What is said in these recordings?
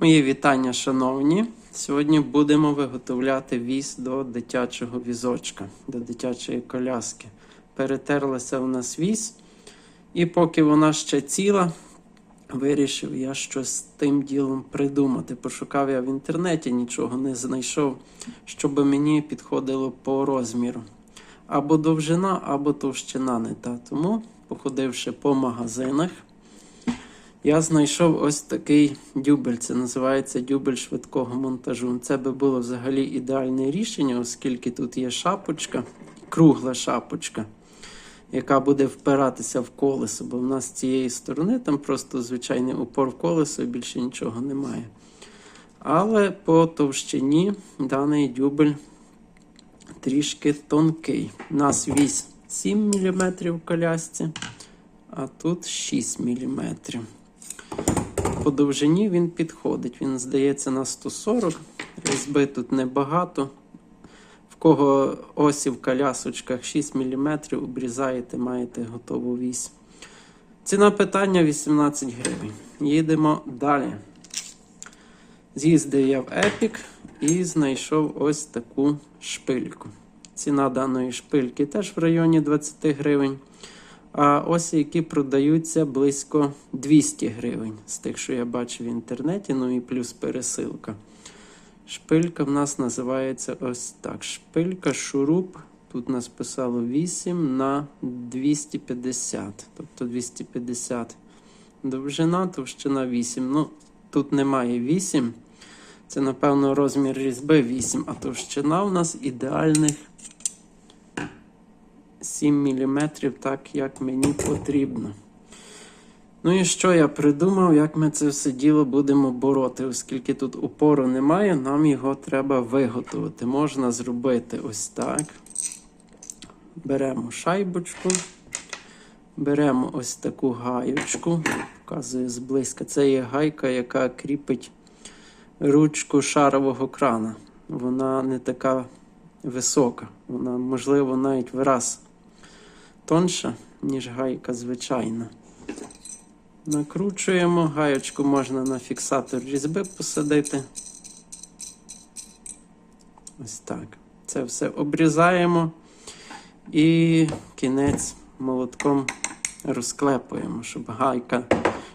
Мої вітання, шановні. Сьогодні будемо виготовляти віз до дитячого візочка, до дитячої коляски. Перетерлася у нас віз, і поки вона ще ціла, вирішив я щось з тим ділом придумати. Пошукав я в інтернеті, нічого не знайшов, щоб мені підходило по розміру. Або довжина, або товщина не та. Тому, походивши по магазинах, я знайшов ось такий дюбель. Це називається дюбель швидкого монтажу. Це би було взагалі ідеальне рішення, оскільки тут є шапочка, кругла шапочка, яка буде впиратися в колесо, бо в нас з цієї сторони там просто звичайний упор в колесо і більше нічого немає. Але по товщині даний дюбель трішки тонкий. У нас вісь 7 мм в колясці, а тут 6 мм. По довжині він підходить. Він здається на 140. Різьби тут небагато. В кого осі в колясочках 6 мм, обрізаєте, маєте готову вісь. Ціна питання 18 гривень. Їдемо далі. З'їздив я в Епік і знайшов ось таку шпильку. Ціна даної шпильки теж в районі 20 гривень. А ось які продаються близько 200 гривень з тих, що я бачив в інтернеті, ну і плюс пересилка. Шпилька в нас називається ось так. Шпилька шуруп. Тут нас писало 8 на 250. Тобто 250 довжина, товщина 8. Ну, тут немає 8. Це, напевно, розмір різьби 8, а товщина у нас ідеальних 7 мм, так як мені потрібно. Ну і що я придумав, як ми це все діло будемо бороти, оскільки тут упору немає, нам його треба виготовити. Можна зробити ось так. Беремо шайбочку, беремо ось таку гаючку, показую зблизька. Це є гайка, яка кріпить ручку шарового крана. Вона не така висока, вона, можливо, навіть враз тонша, ніж гайка звичайна. Накручуємо, гаєчку можна на фіксатор різьби посадити. Ось так. Це все обрізаємо і кінець молотком розклепуємо, щоб гайка,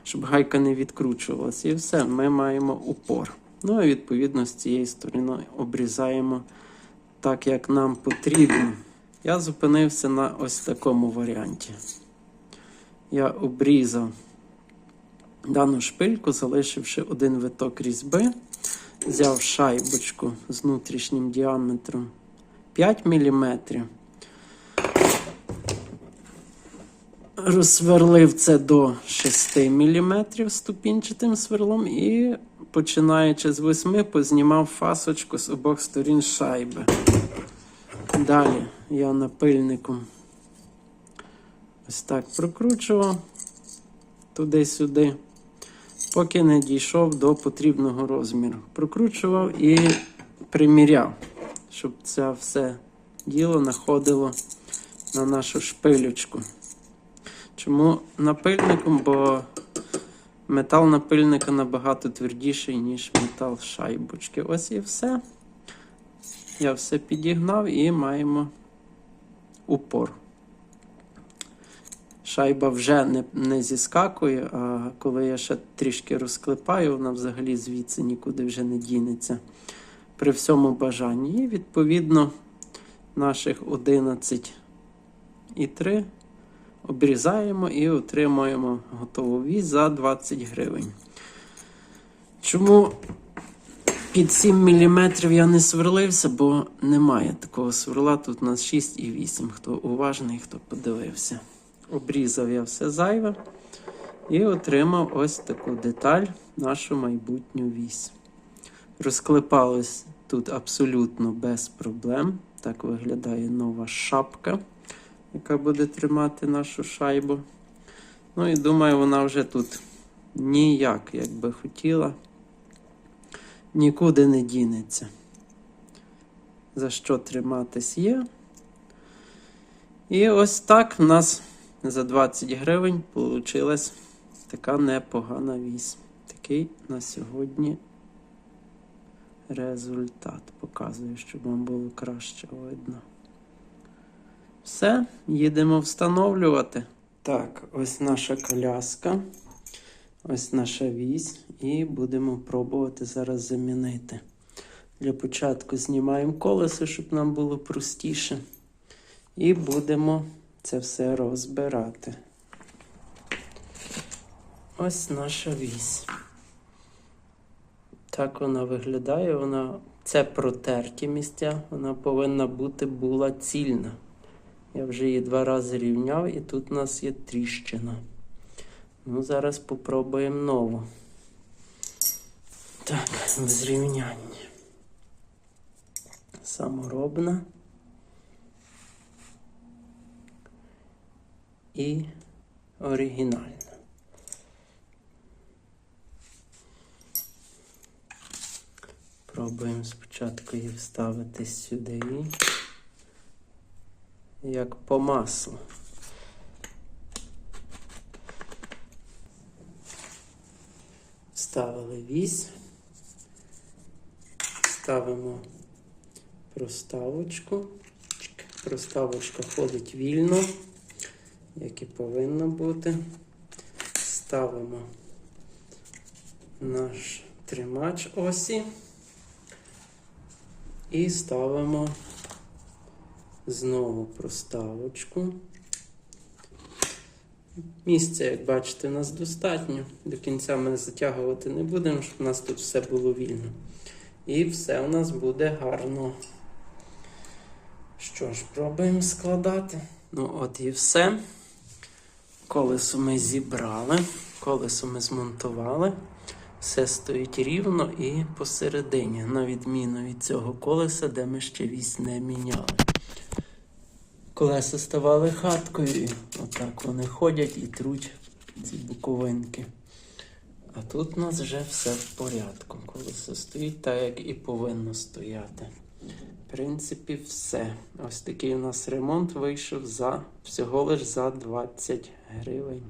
щоб гайка не відкручувалася. І все, ми маємо упор. Ну і відповідно з цієї сторони обрізаємо так, як нам потрібно. Я зупинився на ось такому варіанті. Я обрізав дану шпильку, залишивши один виток різьби, взяв шайбочку з внутрішнім діаметром 5 мм. Розсверлив це до 6 мм ступінчатим сверлом і, починаючи з 8, познімав фасочку з обох сторін шайби. Далі я напильником ось так прокручував туди-сюди, поки не дійшов до потрібного розміру. Прокручував і приміряв, щоб це все діло находило на нашу шпилючку. Чому напильником? Бо метал напильника набагато твердіший, ніж метал шайбочки. Ось і все. Я все підігнав і маємо упор. Шайба вже не, не зіскакує, а коли я ще трішки розклепаю, вона взагалі звідси нікуди вже не дінеться при всьому бажанні. І відповідно наших 11 і 3 обрізаємо і отримуємо готову віз за 20 гривень. Чому під 7 мм я не сверлився, бо немає такого сверла. Тут у нас 6 і 8. Хто уважний, хто подивився. Обрізав я все зайве і отримав ось таку деталь, нашу майбутню вісь. Розклепалось тут абсолютно без проблем. Так виглядає нова шапка, яка буде тримати нашу шайбу. Ну і думаю, вона вже тут ніяк, як би хотіла нікуди не дінеться. За що триматись є. І ось так в нас за 20 гривень вийшла така непогана вісь. Такий на сьогодні результат. Показую, щоб вам було краще видно. Все, їдемо встановлювати. Так, ось наша коляска, ось наша вісь, і будемо пробувати зараз замінити. Для початку знімаємо колесо, щоб нам було простіше. І будемо це все розбирати. Ось наша вісь. Так вона виглядає. Вона... Це протерті місця, вона повинна бути була цільна. Я вже її два рази рівняв, і тут у нас є тріщина. Ну, зараз попробуємо нову. Так, без рівняння. Саморобна. І оригінальна. Пробуємо спочатку її вставити сюди. Як по маслу. Вставили вісь. Ставимо проставочку. Проставочка ходить вільно, як і повинно бути. Ставимо наш тримач осі і ставимо знову проставочку. Місця, як бачите, у нас достатньо. До кінця ми затягувати не будемо, щоб у нас тут все було вільно. І все у нас буде гарно. Що ж, пробуємо складати. Ну, от і все. Колесо ми зібрали, колесо ми змонтували. Все стоїть рівно і посередині, на відміну від цього колеса, де ми ще вісь не міняли. Колеса ставали хаткою, і отак вони ходять і труть ці буковинки. А тут у нас вже все в порядку. Колесо стоїть так, як і повинно стояти. В принципі, все. Ось такий у нас ремонт вийшов за всього лиш за 20 гривень.